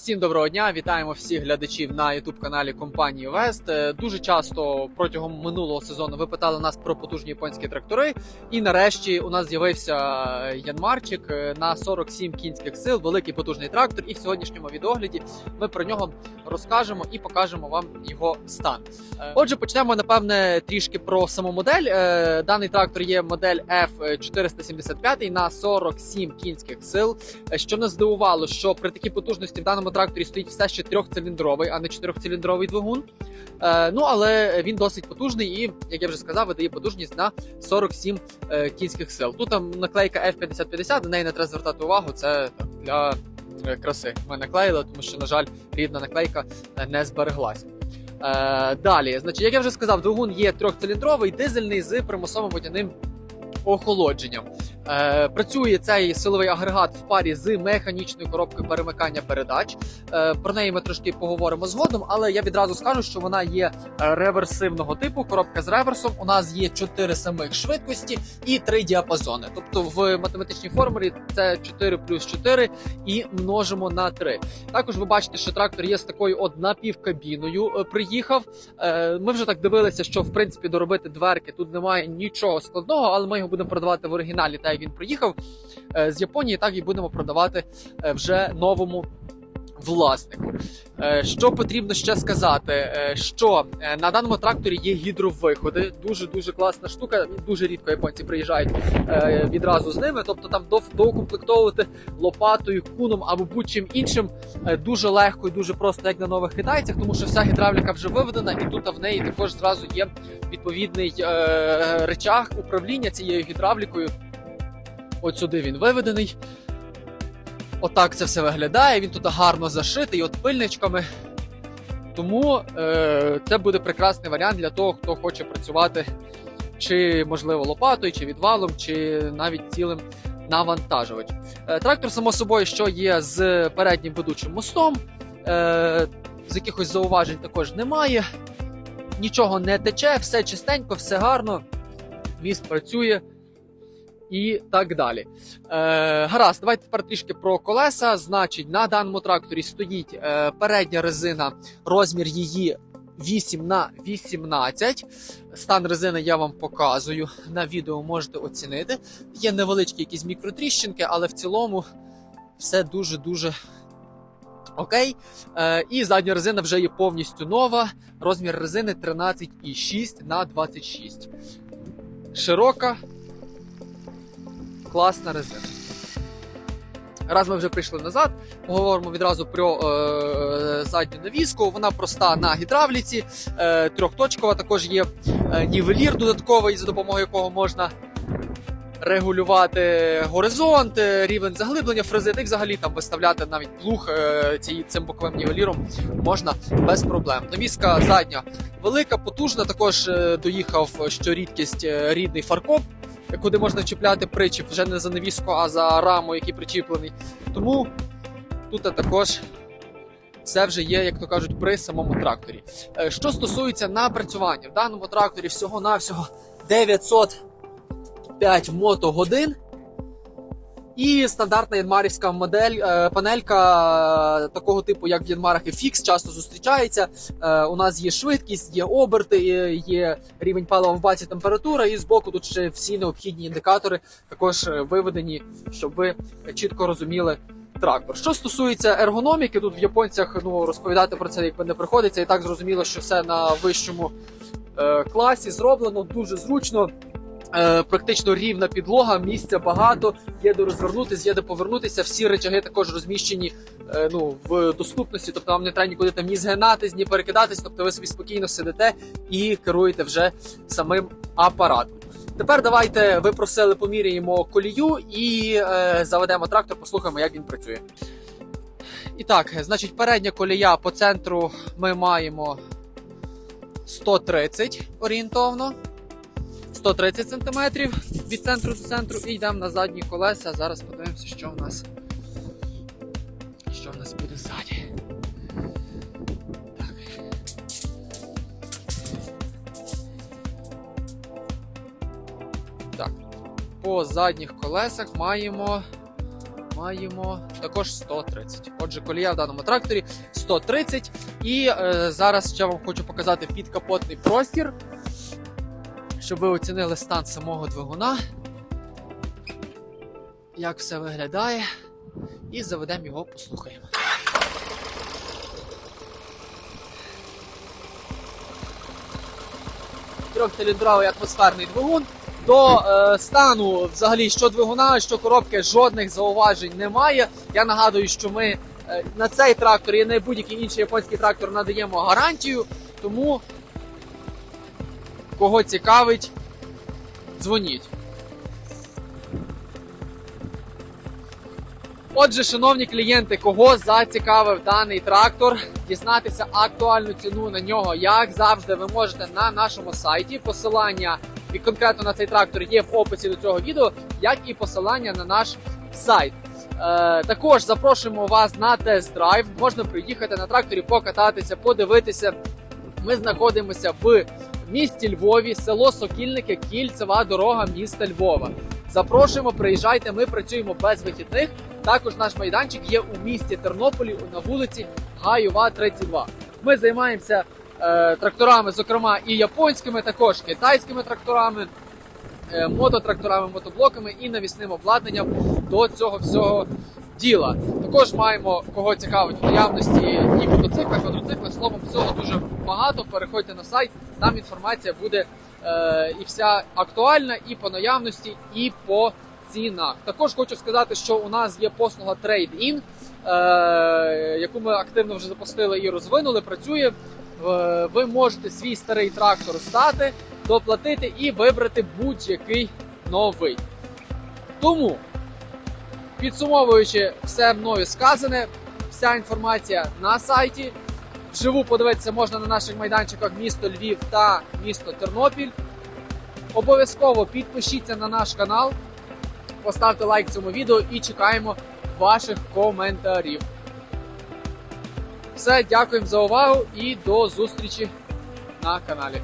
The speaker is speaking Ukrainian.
Всім доброго дня! Вітаємо всіх глядачів на youtube каналі компанії Вест. Е, Дуже часто протягом минулого сезону ви питали нас про потужні японські трактори. І нарешті у нас з'явився Янмарчик е, на 47 кінських сил, великий потужний трактор. І в сьогоднішньому відогляді ми про нього розкажемо і покажемо вам його стан. Е, Отже, почнемо напевне трішки про саму модель. Е, Даний трактор є модель F475 на 47 кінських сил. Е, Що нас здивувало, що при такій потужності в даному тракторі стоїть все ще трьохциліндровий, а не чотирьохциліндровий двигун. Е, ну але він досить потужний і, як я вже сказав, видає потужність на 47 е, кінських сил. Тут там наклейка F5050, на неї не треба звертати увагу. Це так, для е, краси. Ми наклеїли, тому що, на жаль, рідна наклейка е, не збереглася. Е, далі, значить, як я вже сказав, двигун є трьохциліндровий, дизельний з примусовим водяним охолодженням. Е, працює цей силовий агрегат в парі з механічною коробкою перемикання передач. Е, про неї ми трошки поговоримо згодом, але я відразу скажу, що вона є е, реверсивного типу. Коробка з реверсом. У нас є 4 самих швидкості і 3 діапазони. Тобто в математичній формулі це 4 плюс 4 і множимо на 3. Також ви бачите, що трактор є з такою от напівкабіною. Приїхав. Ми вже так дивилися, що в принципі доробити дверки тут немає нічого складного, але ми його будемо продавати в оригіналі, як він приїхав е, з Японії, так і будемо продавати е, вже новому. Власнику, Е, що потрібно ще сказати, що на даному тракторі є гідровиходи, дуже дуже класна штука. Дуже рідко японці приїжджають відразу з ними. Тобто там до- доукомплектовувати лопатою, куном або будь-чим іншим дуже легко і дуже просто, як на нових китайцях, тому що вся гідравліка вже виведена, і тут в неї також зразу є відповідний речах управління цією гідравлікою. От сюди він виведений. Отак це все виглядає. Він тут гарно зашитий, от пильничками. Тому е, це буде прекрасний варіант для того, хто хоче працювати чи, можливо, лопатою, чи відвалом, чи навіть цілим навантажувачем. Е, трактор, само собою, що є з переднім ведучим мостом. Е, з якихось зауважень також немає. Нічого не тече, все чистенько, все гарно. Міст працює і так далі. Е, гаразд, давайте тепер трішки про колеса. Значить, на даному тракторі стоїть е, передня резина, розмір її 8 на 18. Стан резини я вам показую. На відео можете оцінити. Є невеличкі якісь мікротріщинки, але в цілому все дуже-дуже окей. Е, і задня резина вже є повністю нова. Розмір резини 13,6 на 26. Широка, класна резина. Раз ми вже прийшли назад, поговоримо відразу про е, задню навіску. Вона проста на гідравліці, е, трьохточкова. Також є е, нівелір додатковий, за допомогою якого можна регулювати горизонт, е, рівень заглиблення фрези, та взагалі там виставляти навіть плуг е, ці, цим боковим нівеліром можна без проблем. Навіска задня велика, потужна. Також е, доїхав, що рідкість рідний фаркоп куди можна чіпляти причіп вже не за навіску, а за раму, який причіплений. Тому тут також це вже є, як то кажуть, при самому тракторі. Е, Що стосується напрацювання, в даному тракторі всього-навсього 905 мотогодин. І стандартна янмарівська модель, е, панелька е, такого типу, як в Янмарах FX, часто зустрічається. Е, у нас є швидкість, є оберти, є- рівень палива в баці, температура, і збоку тут ще всі необхідні індикатори також виведені, щоб ви чітко розуміли. Трактор. Що стосується ергономіки, тут в японцях ну розповідати про це якби не приходиться, і так зрозуміло, що все на вищому е, класі зроблено дуже зручно. Е, практично рівна підлога, місця багато, є де розвернутися, є де повернутися. Всі речаги також розміщені е, ну, в доступності, тобто вам не треба нікуди там ні згинатись, ні перекидатись, тобто ви собі спокійно сидите і керуєте вже самим апаратом. Тепер давайте ви просили, поміряємо колію і е, заведемо трактор, послухаємо, як він працює. І так, значить, передня колія по центру ми маємо 130 орієнтовно. 130 см від центру до центру і йдемо на задні колеса. Зараз подивимося, що в нас. Що в нас буде ззаді. Так. По задніх колесах маємо маємо також 130. Отже, колія в даному тракторі 130. І е, зараз ще вам хочу показати підкапотний простір, щоб ви оцінили стан самого двигуна. Як все виглядає. І заведемо його, послухаємо. Трьохциліндровий атмосферний двигун. До е, стану взагалі що двигуна, що коробки, жодних зауважень немає. Я нагадую, що ми е, на цей трактор і на будь-який інший японський трактор надаємо гарантію. Тому кого цікавить, дзвоніть. Отже, шановні клієнти, кого зацікавив даний трактор, дізнатися актуальну ціну на нього, як завжди, ви можете на нашому сайті. Посилання і конкретно на цей трактор є в описі до цього відео, як і посилання на наш сайт. Е, також запрошуємо вас на тест-драйв. Можна приїхати на тракторі, покататися, подивитися. Ми знаходимося в місті Львові, село Сокільники, кільцева дорога міста Львова. Запрошуємо, приїжджайте. Ми працюємо без вихідних. Також наш майданчик є у місті Тернополі на вулиці Гайова, 32. Ми займаємося е, тракторами, зокрема і японськими, також китайськими тракторами, е, мототракторами, мотоблоками і навісним обладнанням до цього всього діла. Також маємо кого цікавить в наявності і мотоцикли, квадроцикли. Словом, всього дуже багато. Переходьте на сайт, там інформація буде е, і вся актуальна, і по наявності, і по цінах. Також хочу сказати, що у нас є послуга Trade-in, е, яку ми активно вже запустили і розвинули. Працює. Е, Ви можете свій старий трактор здати, доплатити і вибрати будь-який новий. Тому, підсумовуючи все мною сказане, вся інформація на сайті. Вживу подивитися можна на наших майданчиках місто Львів та місто Тернопіль. Обов'язково підпишіться на наш канал, поставте лайк цьому відео і чекаємо ваших коментарів. Все, дякуємо за увагу і до зустрічі на каналі.